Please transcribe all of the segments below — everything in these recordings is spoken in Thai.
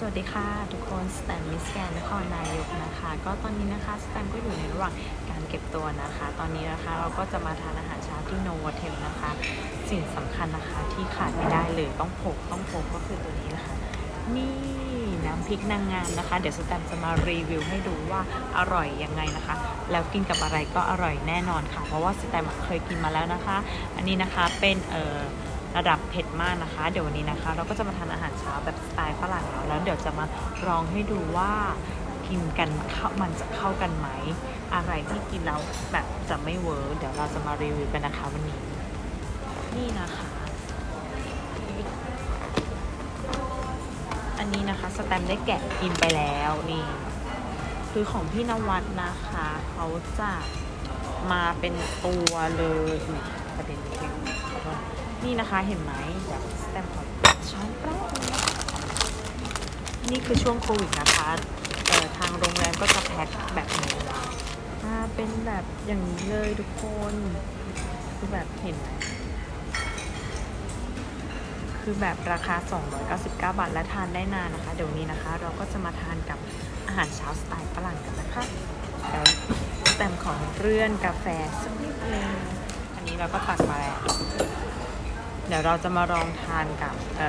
สวัสดีค่ะ ทุกคนสแตมมิสแกนนครนายกนะคะ ก็ตอนนี้นะคะสแตมก็อยู่ในระหว่างการเก็บตัวนะคะ ตอนนี้นะคะเราก็จะมาทานอาหารเช้าที่โนวเทลนะคะ สิ่งสำคัญนะคะที่ขาดไม่ได้เลยต้องพกต้องพกก็คือตัวนี้นะคะ นี่น้ำพริกนางงามนะคะ เดี๋ยวสแตมจะมารีวิวให้ดูว่าอร่อยยังไงนะคะ แล้วกินกับอะไรก็อร่อยแน่นอนค่ะ เพราะว่าสแตมเคยกินมาแล้วนะคะ อันนี้นะคะเป็นเอ่อ ระดับเผ็ดมากนะคะ เดี๋ยววันนี้นะคะ เราก็จะมาทานอาหารเช้าแบบสไตล์ฝรั่งเนาะแล้วเดี๋ยวจะมาลองให้ดูว่ากินกันเข้ามันจะเข้ากันไหม อะไรที่กินแล้วแบบจะไม่เวิร์กเดี๋ยวเราจะมารีวิวกันนะคะวันนี้ นี่นะคะ อันนี้นะคะสแตมได้แกะกินไปแล้วนี่คือของพี่นวัดนะคะ เขาจะมาเป็นตัวเลยประเด็นนิดนึงขอโทษ นี่นะคะเห็นไหมเดี๋ยวสแตมขอช้อนแป๊บนี่คือช่วงโควิดนะคะเอ่ทางโรงแรมก็จะแพ็คแบบนี้มาเป็นแบบอย่างนี้เลยทุกคนคือแบบเห็นไหมคือแบบราคา 299 บาทและทานได้นานนะคะ เดี๋ยวนี้นะคะ เราก็จะมาทานกับอาหารเช้าสไตล์ฝรั่งกันนะคะเดี๋ยวแตมของเรื่อนกาแฟสักนิดนึงอันนี้เราก็ตักมาแล้ว เดี๋ยวเราจะมาลองทานกับเ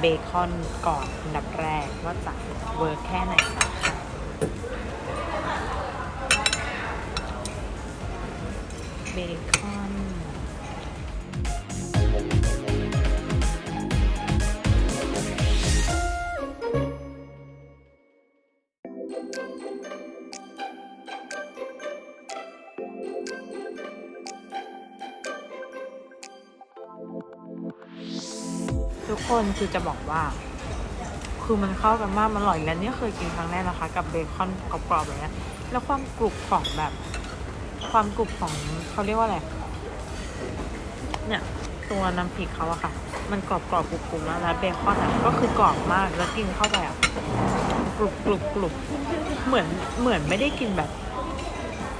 เบคอนก่อนอันดับแรกว่าจะเวิร์กแค่ไหนนะคะเบคอน ทุกคนคือจะบอกว่า คือมันเข้ากันมากมันอร่อยแล้วเนี่ยเคยกินครั้งแรกนะคะ กับเบคอนกรอบๆแบบนี้แล้วความกรุบของแบบ ความกรุบของเขาเรียกว่าอะไรเนี่ยตัวน้ำพริกเขาอะค่ะ มันกรอบๆกรุบๆแล้วแล้วเบคอนอะก็คือกรอบมากแล้วกินเข้าไปอะกรุบกรุบกรุบเหมือนเหมือนไม่ได้กินแบบ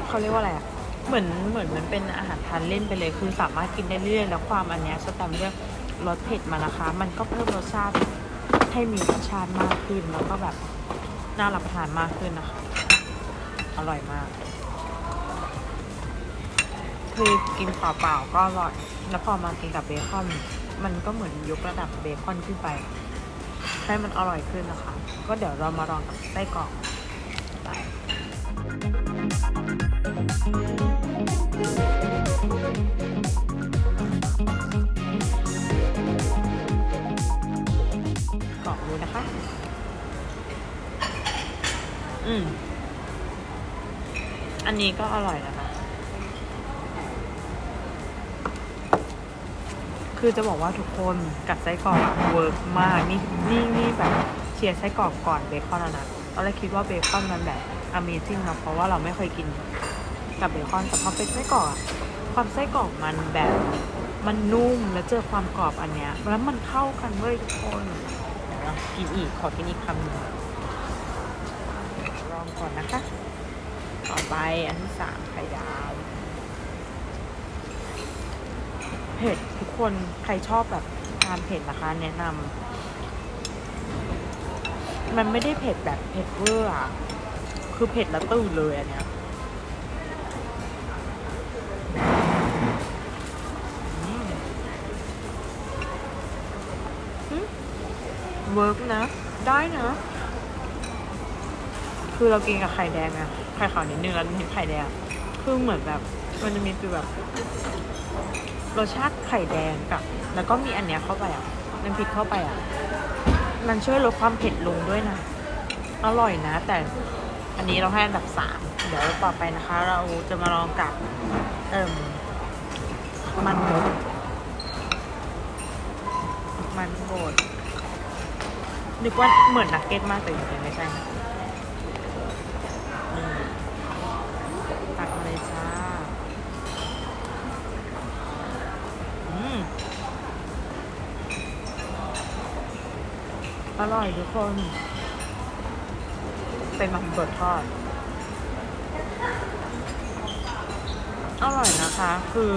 เขาเรียกว่าอะไรอะเหมือนเหมือนมันเป็นอาหารทานเล่นไปเลยคือสามารถกินได้เรื่อยๆแล้วความอันเนี้ยสแตมเลือก รสเผ็ดมานะคะ มันก็เพิ่มรสชาติให้มีรสชาติมากขึ้น แล้วก็แบบน่ารับประทานมากขึ้นนะคะ อร่อยมาก คือกินเปล่าๆก็อร่อย แล้วพอมากินกับเบคอน มันก็เหมือนยกระดับเบคอนขึ้นไป ให้มันอร่อยขึ้นนะคะ ก็เดี๋ยวเรามาลองกับไส้กรอกไป อืม อันนี้ก็อร่อยนะคะ คือจะบอกว่าทุกคนกับไส้กรอกเวิร์กมาก นี่นี่นี่แบบเชียร์ไส้กรอกก่อนเบคอนแล้วนะตอนแรกคิดว่าเบคอนมันแบบ Amazing นะเพราะว่าเราไม่เคยกินกับเบคอนแต่พอเป็นไส้กรอกความไส้กรอกมันแบบมันนุ่มแล้วเจอความกรอบอันเนี้ยแล้วมันเข้ากันเว้ยทุกคนเดี๋ยวเรากินอีกขอกินอีกคำหนึ่ง ก่อนนะคะ ต่อไปอันที่สามไข่ดาวเผ็ดทุกคนใครชอบแบบทานเผ็ดนะคะ แนะนำมันไม่ได้เผ็ดแบบเผ็ดเวอร์อะคือเผ็ดแล้วตื่นเลยอันเนี้ยเวิร์กนะ ได้นะ คือเรากินกับไข่แดงอะไข่ขาวนิดนึงแล้วนิดไข่แดงคือเหมือนแบบมันจะมีฟีลแบบรสชาติไข่แดงกับ แล้วก็มีอันเนี้ยเข้าไปอะน้ำพริกเข้าไปอะ มันช่วยลดความเผ็ดลงด้วยนะ อร่อยนะ แต่อันนี้เราให้อันดับสามเดี๋ยวต่อไปนะคะ เราจะมาลองกับ เอิ่มมันบดมันบดนึกว่าเหมือนนักเก็ตมากแต่จริงๆไม่ใช่ อร่อยทุกคน เป็นมันบดทอด อร่อยนะคะ คือ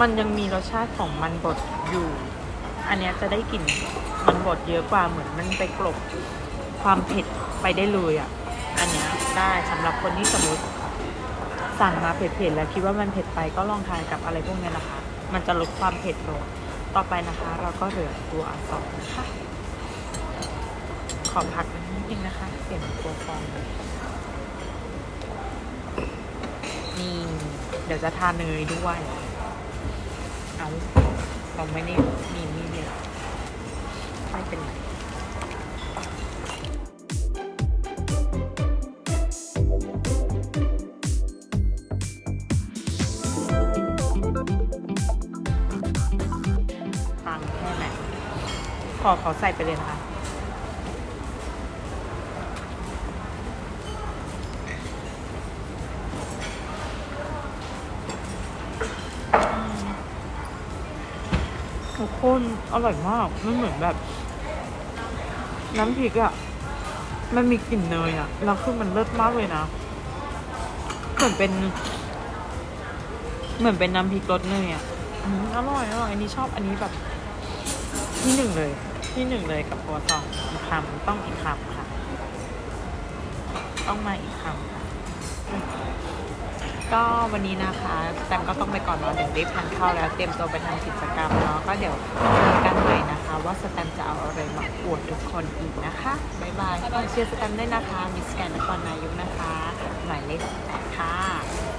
มันยังมีรสชาติของมันบดอยู่ อันนี้จะได้กลิ่นมันบดเยอะกว่าเหมือนมันไปกลบความเผ็ดไปได้เลยอะ อันนี้ได้สำหรับคนที่สมมติสั่งมาเผ็ดๆแล้วคิดว่ามันเผ็ดไปก็ลองทานกับอะไรพวกนี้นะคะ มันจะลดความเผ็ดลง ต่อไปนะคะเราก็เหลือตัวอักษรค่ะ ขอพักนิดนึงนะคะ เปลี่ยนตัวฟองนี่เดี๋ยวจะทาเนยด้วย เอาเราไม่ได้มีมีดเลยไม่เป็นไร ขอขอใส่ไปเลยนะคะ ทุกคนอร่อยมากมันเหมือนแบบ น้ำพริกอะ่ะ มันมีกลิ่นเนยอะ่ะ แล้วคือมันเลิศมากเลยนะ เหมือนเป็น เหมือนเป็นน้ำพริกรสเนยอะ่ะอืมอร่อยอร่อยอันนี้ชอบอันนี้แบบที่หนึ่งเลย ที่หนึ่งเลยกับตัวซองอีกคำต้องอีกคำค่ะ ต้องมาอีกคำค่ะ ก็วันนี้นะคะแตมก็ต้องไปก่อนนาะเดี๋ยวรีบทานข้าวแล้วเตรียมตัวไปทำกิจกรรมเนาะก็เดี๋ยวเจอกันใหม่นะคะ ว่าสแตมจะเอาอะไรมาอวดทุกคนอีกนะคะบ๊ายบายเชียร์สแตมด้วยนะคะมิสแกนนครนายกนะคะ หมายเลขแปดค่ะ